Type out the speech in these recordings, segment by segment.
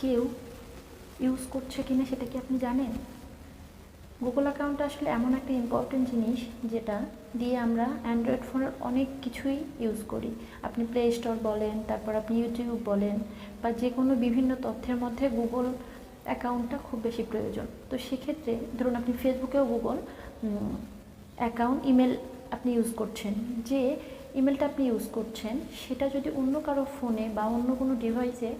কেউ ইউজ করছে কিনা সেটা কি আপনি জানেন? গুগল অ্যাকাউন্ট আসলে এমন একটা ইম্পর্টেন্ট জিনিস যেটা দিয়ে আমরা অ্যান্ড্রয়েড ফোনের অনেক কিছুই ইউজ করি। আপনি প্লে স্টোর বলেন, তারপর আপনি ইউটিউব বলেন বা যে কোনো বিভিন্ন তথ্যের মধ্যে গুগল অ্যাকাউন্টটা খুব বেশি প্রয়োজন। তো সেক্ষেত্রে ধরুন আপনি ফেসবুকেও গুগল অ্যাকাউন্ট ইমেল আপনি ইউজ করছেন। যে ইমেলটা আপনি ইউজ করছেন, সেটা যদি অন্য কারও ফোনে বা অন্য কোনো ডিভাইসে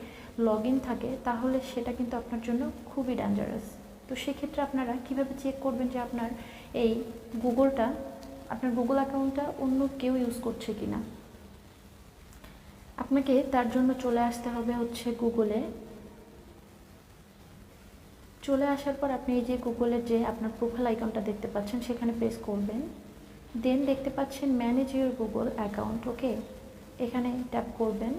লগ ইন থাকে, তাহলে সেটা কিন্তু আপনার জন্য খুবই ডেঞ্জারাস তো সেক্ষেত্রে আপনারা কীভাবে চেক করবেন যে আপনার এই গুগলটা, আপনার গুগল অ্যাকাউন্টটা অন্য কেউ ইউজ করছে কি না আপনাকে তার জন্য চলে আসতে হবে হচ্ছে গুগলে। চলে আসার পর আপনি এই যে গুগলের যে আপনার প্রোফাইল আইকনটা দেখতে পাচ্ছেন, সেখানে প্রেস করবেন। দেন দেখতে পাচ্ছেন manage your Google account okay এখানে ট্যাপ করবেন।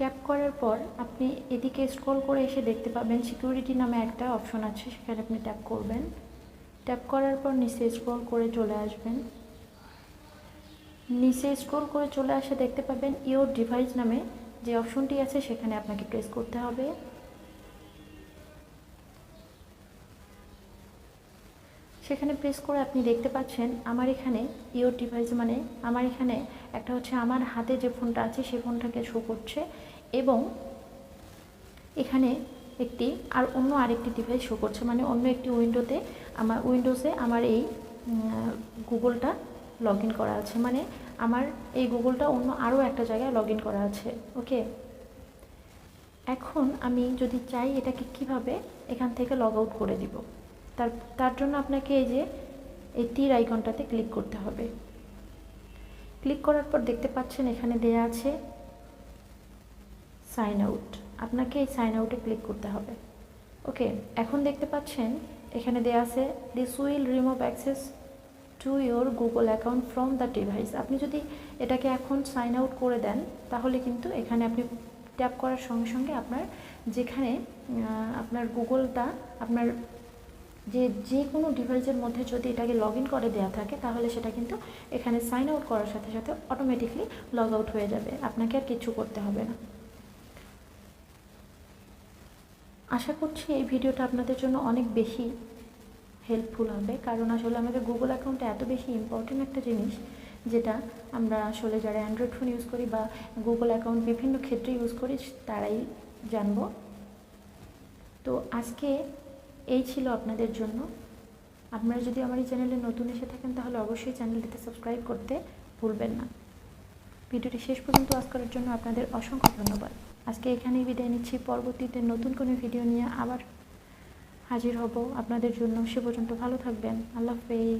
ট্যাপ করার পর আপনি এদিকে স্ক্রল করে এসে দেখতে পাবেন সিকিউরিটি নামে একটা অপশন আছে, সেখানে আপনি ট্যাপ করবেন। ট্যাপ করার পর নিচে স্ক্রল করে চলে আসবেন। নিচে স্ক্রল করে চলে আসে দেখতে পাবেন ইওর ডিভাইস নামে যে অপশনটি আছে, সেখানে আপনাকে প্রেস করতে হবে। সেখানে প্রেস করে আপনি দেখতে পাচ্ছেন আমার এখানে ইওর ডিভাইস মানে আমার এখানে একটা হচ্ছে আমার হাতে যে ফোনটা আছে সেই ফোনটাকে শো করছে। এবং এখানে একটি আর অন্য আরেকটি ডিভাইস শো করছে। মানে অন্য একটি উইন্ডোতে আমার উইন্ডোজে আমার এই গুগলটা লগ করা আছে। মানে আমার এই গুগলটা অন্য আরও একটা জায়গায় লগ করা আছে। ওকে? এখন আমি যদি চাই এটাকে কীভাবে এখান থেকে লগ আউট করে দিব, তার তার জন্য আপনাকে এই যে, এই তীর আইকনটাতে ক্লিক করতে হবে। ক্লিক করার পর দেখতে পাচ্ছেন এখানে দেয়া আছে সাইন আউট। আপনাকে এই সাইন আউটে ক্লিক করতে হবে। ওকে, এখন দেখতে পাচ্ছেন, এখানে দেয়া আছে this will remove access to your Google account from the device আপনি যদি এটাকে এখন সাইন আউট করে দেন, তাহলে কিন্তু এখানে আপনি ট্যাপ করার সঙ্গে সঙ্গে আপনার যেখানে আপনার গুগলটা, আপনার যে যে কোনো ডিভাইসের মধ্যে যদি এটাকে লগ ইন করে দেওয়া থাকে, তাহলে সেটা কিন্তু এখানে সাইন আউট করার সাথে সাথে অটোমেটিকলি লগ আউট হয়ে যাবে। আপনাকে আর কিছু করতে হবে না। আশা করছি এই ভিডিওটা আপনাদের জন্য অনেক বেশি হেল্পফুল হবে। কারণ আসলে আমাদের গুগল অ্যাকাউন্টে এত বেশি ইম্পর্টেন্ট একটা জিনিস, যেটা আমরা আসলে যারা অ্যান্ড্রয়েড ফোন ইউজ করি বা গুগল অ্যাকাউন্ট বিভিন্ন ক্ষেত্রে ইউজ করি, তারাই জানব। তো আজকে এই ছিল আপনাদের জন্য। আপনারা যদি আমার এই চ্যানেলে নতুন এসে থাকেন, তাহলে অবশ্যই চ্যানেলটিতে সাবস্ক্রাইব করতে ভুলবেন না। ভিডিওটি শেষ পর্যন্ত ওয়াচ করার জন্য আপনাদের অসংখ্য ধন্যবাদ। আজকে এখানেই বিদায় নিচ্ছি। পরবর্তীতে নতুন কোনো ভিডিও নিয়ে আবার হাজির হব। আপনাদের জন্য সে পর্যন্ত ভালো থাকবেন। আল্লাহ হাফেজ।